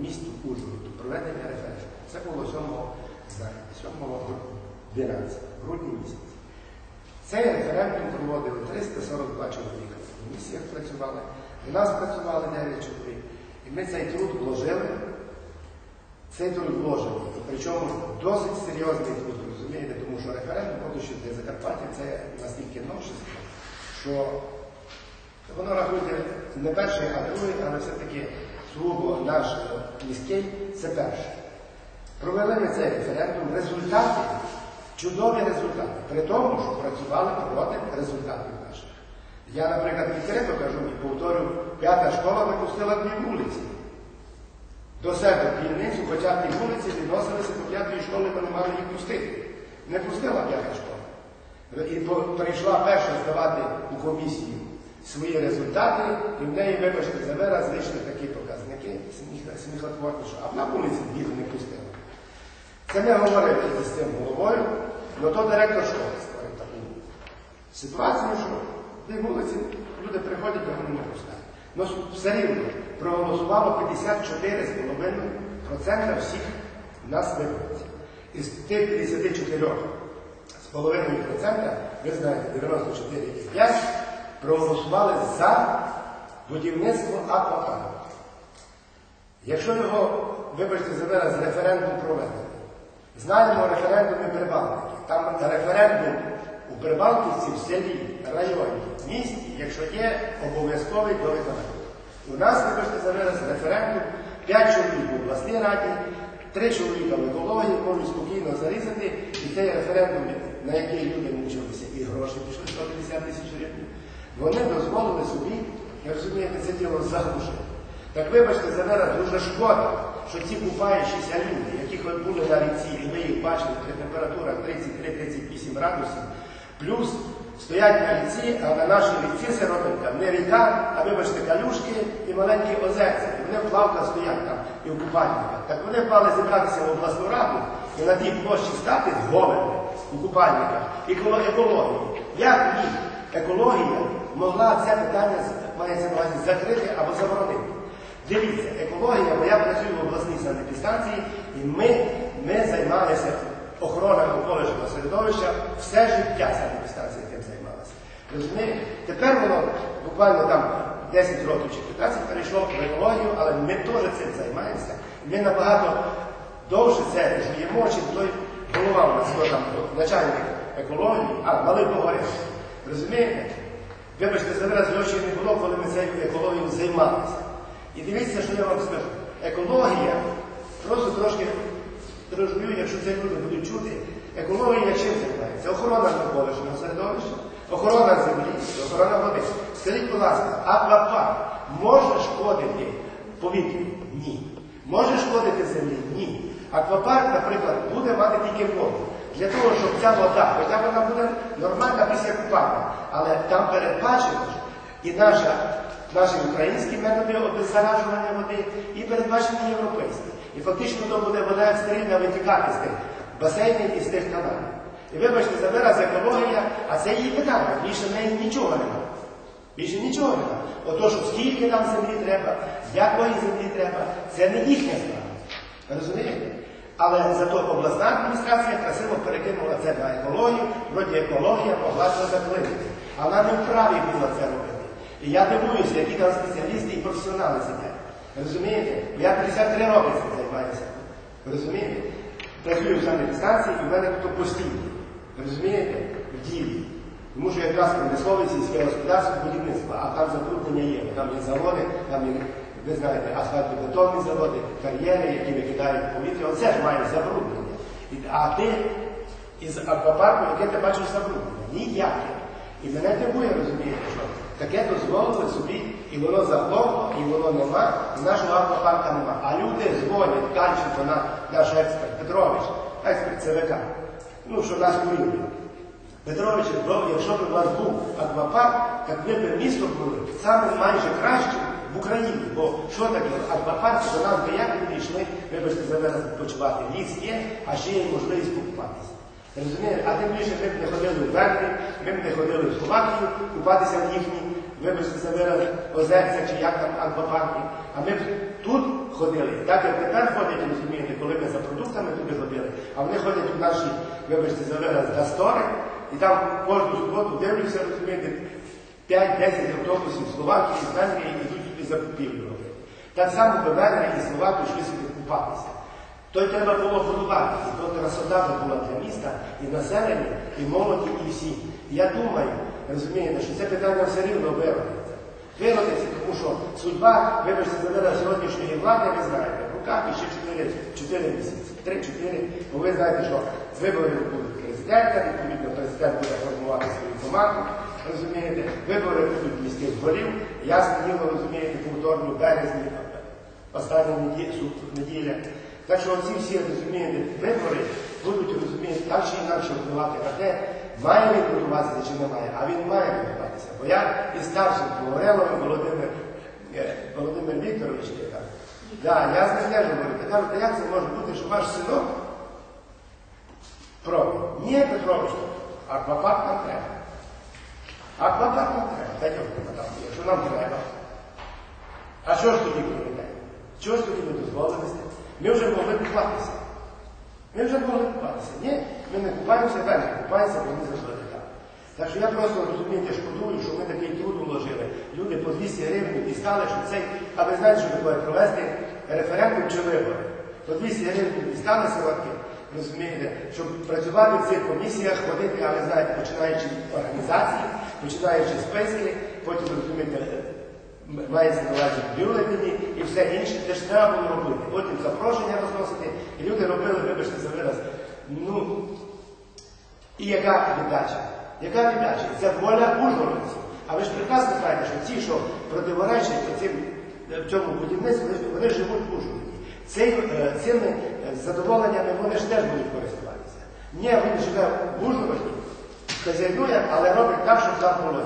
місту Ужгороду проведення референдуму. Це було 7 знаю, 7 12, грудні місяці. Цей референдум проводили 342 чоловіка. В комісіях працювали, у нас працювали 9 чоловік. І ми цей труд вложили, цей труд вложили. Причому досить серйозний труд, розумієте, тому що референдум, що для Закарпаття це настільки новшество, що воно рахується не перший, а другий, але все-таки сугубо наш міський це перший. Провели ми цей референдум, результати, чудові результати, при тому, що працювали проти результатів наших. Я, наприклад, відкрито кажу і повторю, п'ята школа не пустила дві вулиці. До себе дільницю, хоча ті вулиці відносилися до п'ятої школи, то не мали їх пустити. Не пустила п'ята школа. І прийшла перша здавати у комісію свої результати, і в неї, вибачте, за вираз вийшли такі показники сміх- сміхотворні, що а на вулиці їх не пустила. Це ми говорили з тим головою, але то директор школи створив таку ситуацію, що ті вулиці люди приходять, вони не пускають. Ну, все рівно проголосувало 54,5% всіх нас виборців. Із тих 54 з половиною процента, ви знаєте, 94,5 проголосували за будівництво аквапарку. Якщо його, вибачте за вираз, референдум проведений, знаємо референдуми Прибалтики. Там референдум у Прибалтиці в селі, районі, місті, якщо є обов'язковий до виконання. У нас, вибачте за вираз, референдум, 5 чоловік в обласній раді, 3 чоловіка в екології можуть спокійно зарізати, і цей референдум, на який люди мучилися, і гроші пішли 150 тисяч гривень, вони дозволили собі, я розумієте, це діло заглушити. Так вибачте, за мене дуже шкода, що ці купаючіся люди, яких ви були на ріці, і ви їх бачили при температурах 33-38 градусів, плюс стоять на ріці, а на нашій ріці сиропинка не ріка, а вибачте, калюшки і маленькі озерця. І вони в плавках стоять там і в купальниках. Так вони мали зібратися в обласну раду і на тій площі стати з голими у купальниках і коло екології. Як ні? Екологія могла це питання мається на увазі закрити або заборонити. Дивіться, екологія, бо я працюю в обласній санепідстанції, і ми, ми займалися охороною навколишнього середовища все життя санепідстанції тим займалася. Розумієте? Тепер воно буквально там 10 років чи 15 перейшло в екологію, але ми теж цим займаємося. Ми набагато довше це жуємо, чим той голова у нас хто там начальник екології, а малий Погорєв. Розумієте? Вибачте, за вираз його не було, коли ми цією екологією займалися. І дивіться, що я вам скажу. Екологія, просто трошки дрожбю, якщо це люди будуть чути, екологія чим займається? Охорона навколишнього середовища, охорона землі, охорона води. Скажіть, будь ласка, аквапарк може шкодити повітрю? Ні. Може шкодити землі? Ні. Аквапарк, наприклад, буде мати тільки воду. Для того, щоб ця вода, хоча вона буде нормальна після купання, але там передбачено і наша, наші українські методи обеззаражування води, і передбачені європейські. І фактично то буде вода стерильна витікати з тих басейнів і з тих каналів. І вибачте, за вираз екологія, а це її питання, більше в неї нічого немає. Більше нічого немає. Отож, скільки нам землі треба, якої землі треба, це не їхня справа. Розумієте? Але зато обласна адміністрація красиво перекинула це на екологію, вроді екологія могла це заклинити. Вона не вправі була це робити. І я дивуюся, які там спеціалісти і професіонали сидять. Розумієте? Я 53 роки цим займаюся. Розумієте? Працюю в санепідстанції і в мене тут постійно. Розумієте? В ділі. Тому що якраз промисловість, сільське господарство, будівництво, а там забруднення є. Там є заводи, там є, ви знаєте, асфальтобетонні заводи, кар'єри, які викидають повітря. Оце ж має забруднення. А ти із аквапарку, яке ти бачиш забруднення? Ніяке. І мене дивує, розумієте, що таке дозволили собі, і воно заглохло, і воно нема, і нашого аквапарка нема. А люди дзвонять, Кальченко, на, наш експерт, Петрович, експерт ЦВК, ну, що нас курили. Петрович, якщо б у вас був аквапарк, так ви б місто були саме майже краще в Україні. Бо що таке аквапарк, що нам би як не прийшли, вибачте, за мене почувати. Ліс є, а ще є можливість покупатися. Розумієте? А тим більше ми б не ходили в Венгрію, ми б не ходили в Словакію купатися в їхні, вибачте, за озерця чи як там аквапарки. А ми б тут ходили. Так як тепер ходять, розумієте, коли ми за продуктами туди ходили, а вони ходять у наші, вибачте, за вираз, гастори, і там кожну суботу дивлюся, розумієте, 5-10 автобусів Словакії, з Венгрії йдуть сюди закупівлю робити. Так само до Венгрії і Словакії йшли сюди купатися. Той треба було будувати, і то красота була для міста, і населення, і молоді, і всі. Я думаю, розумієте, що це питання все рівно виродиться. Виродиться, тому що судьба, вибачте, завела сьогоднішньої влади, ви знаєте, в руках ще 4, 4 місяці, 3-4, бо ви знаєте, що вибори будуть президента, відповідно, президент буде формувати свою команду, розумієте, вибори будуть міських голів, ясно діло, розумієте, повторно березні, остання неділя. Так що оці всі, розумієте, вибори будуть, розумієте, так чи інакше впливати на те, має він будуватися чи не має, а він має будуватися. Бо я і старшим Погореловим Володимир, е, Володимир Вікторович, кажу, да, я з ним теж говорю, я кажу, як це може бути, що ваш синок проти? Ні, Петрович, аквапарк нам треба. Аквапарк нам треба, дайте там, якщо нам треба. А що ж тоді прийде? Чого ж тоді ми дозволилися? Ми вже могли купатися. Ми вже могли купатися. Ні, ми не купаємося далі, купаємося, бо ми зажили так. Так що я просто розумієте, шкодую, що ми такий труд уложили. Люди по 200 гривень дістали, що цей, а ви знаєте, що таке провести референдум чи вибори. По 200 гривень дістали силаки, розумієте, щоб працювати в цих комісіях, ходити, а ви знаєте, починаючи організації, починаючи списки, потім розумієте. Мається на увазі бюлетені і все інше, це ж треба було робити. Потім запрошення розносити, і люди робили, вибачте за вираз. Ну, і яка віддача? Яка віддача? Це воля ужгородців. А ви ж прекрасно знаєте, що ті, що противоречать в цьому будівництву, вони, живуть в Ужгороді. Е, цими е, задоволеннями вони ж теж будуть користуватися. Ні, він живе в Ужгороді, хазяйнує, але робить так, щоб там було.